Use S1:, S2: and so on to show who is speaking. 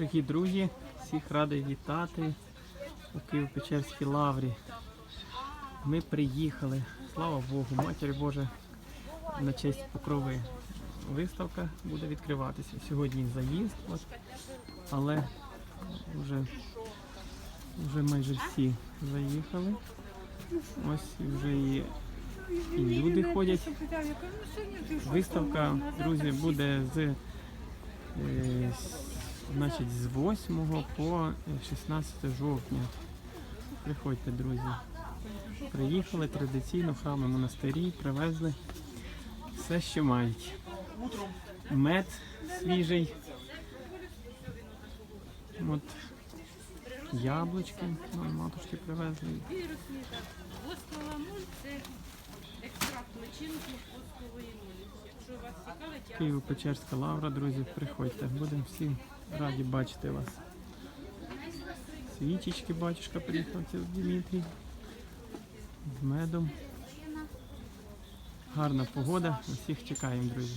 S1: Дорогі друзі, всіх радий вітати у Києво-Печерській лаврі. Ми приїхали, слава Богу, Матір Боже, на честь покрови. Виставка буде відкриватися. Сьогодні заїзд, от, але вже, вже майже всі заїхали. Ось вже і, і люди ходять. Виставка, друзі, буде з, е, значить, з 8 по 16 жовтня. Приходьте, друзі. Приїхали традиційно в храми монастирі, привезли все, що мають. Мед свіжий. От яблучки нам матушки привезли.
S2: Воскова нуль це екстракт личинки воскової нулі. Якщо вас цікавить, я
S1: Києво-Печерська лавра, друзі, приходьте. Будемо всі раді бачити вас. Свічечки, батюшка приїхав Дмитрій. З медом. Гарна погода. Усіх чекаємо, друзі.